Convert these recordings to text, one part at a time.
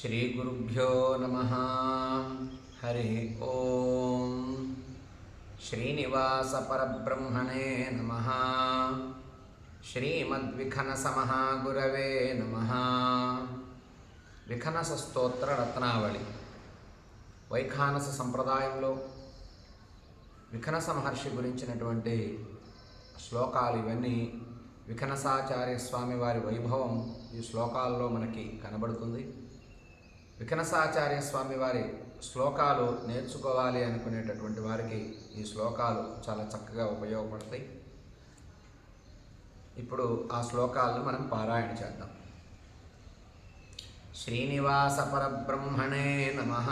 శ్రీగురుభ్యో నమ. హరి ఓం. శ్రీనివాస పరబ్రహ్మణే నమ. శ్రీమద్విఖనసమహాగురవే నమ. విఖనస స్తోత్ర రత్నావళి వైఖానస సంప్రదాయంలో విఖనస మహర్షి గురించినటువంటి శ్లోకాలు ఇవన్నీ విఖనసాచార్య స్వామి వారి వైభవం ఈ శ్లోకాల్లో మనకి కనబడుతుంది. వికనసాచార్య స్వామి వారి శ్లోకాలు నేర్చుకోవాలి అనుకునేటటువంటి వారికి ఈ శ్లోకాలు చాలా చక్కగా ఉపయోగపడతాయి. ఇప్పుడు ఆ శ్లోకాలను మనం పారాయణ చేద్దాం. శ్రీనివాసపరబ్రహ్మణే నమ.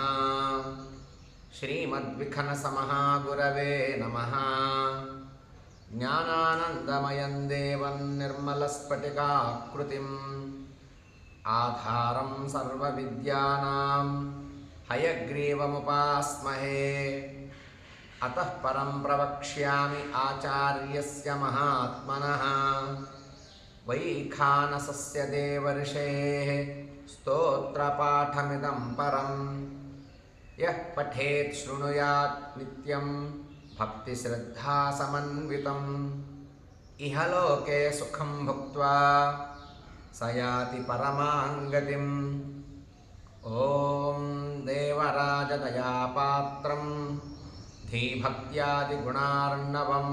శ్రీమద్విఖనసమహాగురవే నమ. జ్ఞానానందమయం దేవం నిర్మలస్ఫటికాకృతిం. ఆధారం సర్వవిద్యానాం హయగ్రీవముపాస్మహే. అత పరం ప్రవక్ష్యామి ఆచార్యస్య మహాత్మన. వైఖానసస్య దేవర్షే. స్తోత్రపాఠమిదం పరం. యః పఠేత్ శృణుయాత్ నిత్యం భక్తిశ్రద్ధాసమన్వితం. ఇహ లోకే సుఖం భుక్త్వా స యాతి పరమాంగతిం ఓం దేవరాజదయాపాత్రం धीभक्त्यादिगुणार्णवं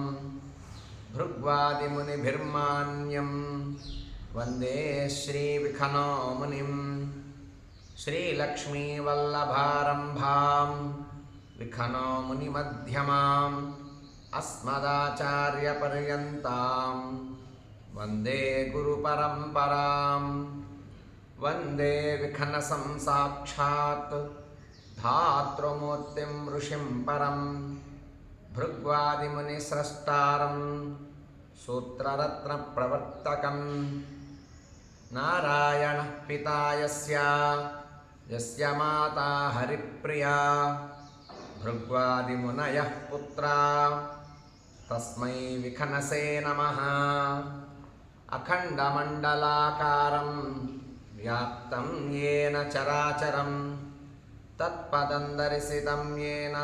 भृग्वादिमुनिभिर्मान्यं वन्दे श्रीविखनो मुनिं श्रीलक्ष्मीवल्लभारम्भां विखनो मुनिमध्यमाम् अस्मदाचार्यपर्यन्तां वन्दे गुरुपरम्परां वन्दे विखनसं साक्षात् धातृमूर्तिं ऋषिं परं भृग्वादिमुनिस्रष्टारं सूत्ररत्नप्रवर्तकं नारायणः पिता यस्य यस्य माता हरिप्रिया भृग्वादिमुनयः पुत्रा तस्मै विखनसे नमः అఖండమండలాకారం వ్యాప్తం ఏన చరాచరం. తత్పదం దర్శితం ఏన.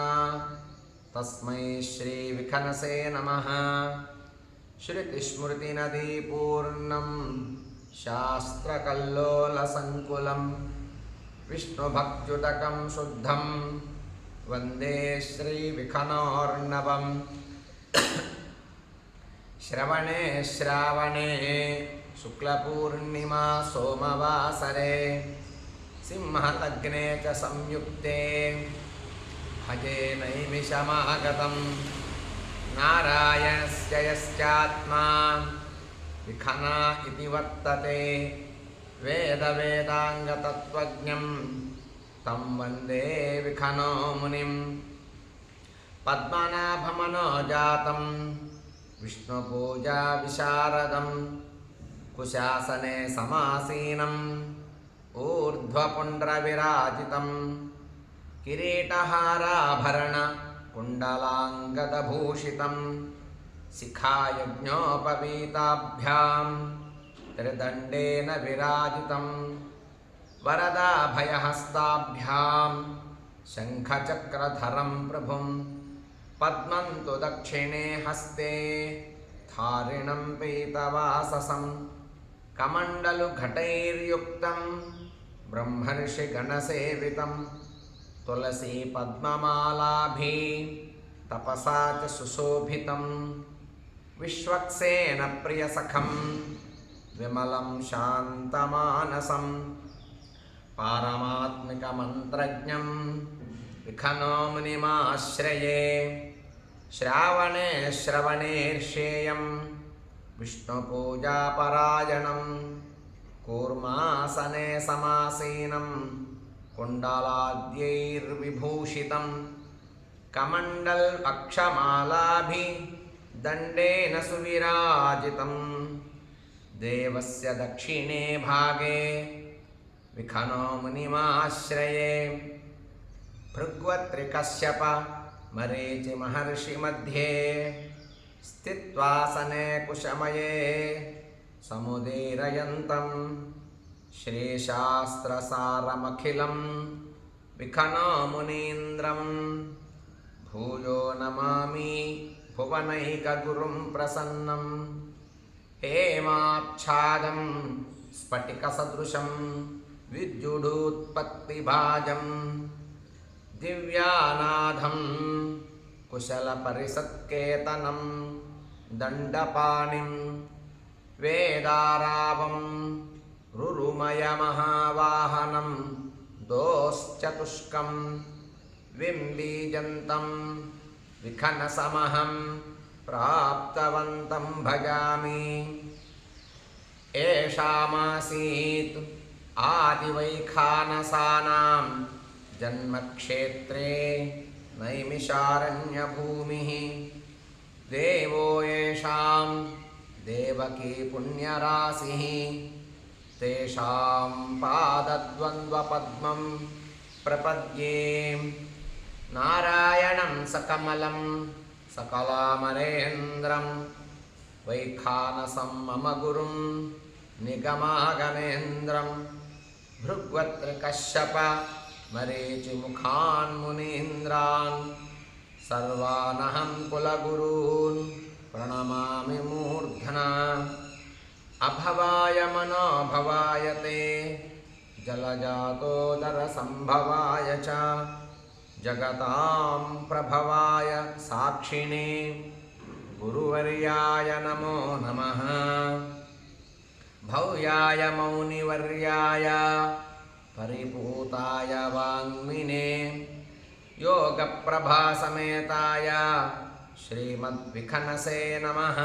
తస్మై శ్రీ విఖనసే నమ. శృతిస్మృతినదీ పూర్ణం శాస్త్రకల్లోలసంకులం విష్ణుభక్త్యుటకం శుద్ధం. వందే శ్రీవిఖనోర్ణవం श्रवणे श्रावणे शुक्लपूर्णिमा सोमवासरे सिंहलग्ने च संयुक्ते भजे नैमिषमागतं नारायणस्य यश्चात्मा विखना इति वर्तते वेदवेदाङ्गतत्त्वज्ञं तं वन्दे विखनो मुनिं पद्मनाभमनोजातं विष्णुपूजाविशारदं कुशासने समासीनम् ऊर्ध्वपुण्ड्रविराजितं किरीटहाराभरणकुण्डलाङ्गदभूषितं शिखायज्ञोपवीताभ्यां त्रिदण्डेन विराजितं वरदाभयहस्ताभ्यां शङ्खचक्रधरं పద్మం తు దక్షిణే హస్తే ధారిణం పీతవాససం కమండలు ఘటైర్యుక్తం బ్రహ్మర్షి గణసేవితం తులసి పద్మమాలాభి తపసా చ సుశోభితం విశ్వక్సేన ప్రియసఖం విమలం శాంతమానసం పారమాత్మికమంత్రజ్ఞం విఖనో మునిమాశ్రయే శ్రావణే శ్రవణేర్షేయం విష్ణుపూజాపరాయణం కూర్మాసనే సమాసీనం కుండలాద్యైర్విభూషితం కమండల్ అక్షమాలాభి దండేన సువిరాజితం దేవస్య దక్షిణే భాగే విఖనో మునిమాశ్రయే భృగ్వత్రికశ్యప మరీచి మహర్షి మధ్యే స్థిత్వాసనే కుశమయే సముదీరయంతం శ్రీశాస్త్రసారమఖిలం విఖనామునీంద్రం భూయో నమామి భువనైకగురుం ప్రసన్నం. హేమాచ్ఛాదం స్ఫటికసదృశం విద్యుడూత్పత్తిభాజం. దివ్యానాథం కుశలపరిసత్కేతనం దండపాణిం వేదారావం రురుమయమహావాహనం దోశ్చతుష్కం బింబీజంతం విఖనసమహం ప్రాప్తవంతం భజామి ఏషామాసీత్ ఆదివైఖానసానాం जन्मक्षेत्रे नैमिषारण्यभूमिः। देवो येषां देवकी पुण्यराशिः। तेषां पादद्वन्द्वपद्मं प्रपद्ये नारायणं सकमलं सकलामरेन्द्रं। वैखानसं मम गुरुं निगमागमेन्द्रं మరేచి ముఖాన్ మునీంద్రాన్ సర్వానహం కులగురూన్ ప్రణమామి మూర్ధన అభవాయ మనోభవాయతే జలజాతోదర సంభవాయ చ జగతాం ప్రభవాయ సాక్షిణే గురువర్యాయ నమో నమ భౌయాయ మౌనివర్యాయ परिपूताय वाङ्मिने योगप्रभासमेताय श्रीमद्विखनसे नमः।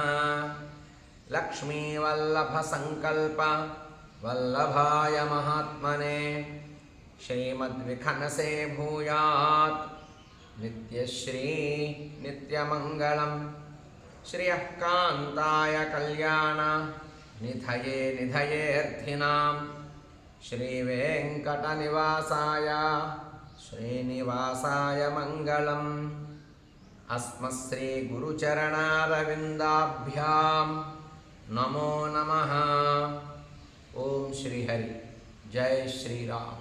लक्ष्मीवल्लभसङ्कल्प वल्लभाय महात्मने श्रीमद्विखनसे भूयात्। नित्यश्री नित्यमङ्गलं श्रियः कान्ताय कल्याण। निधये निधयेऽर्थिनां श्रीवेङ्कटनिवासाय श्रीनिवासाय मङ्गलम् अस्मत्श्रीगुरुचरणारविन्दाभ्यां नमो नमः ॐ श्रीहरि जय श्रीराम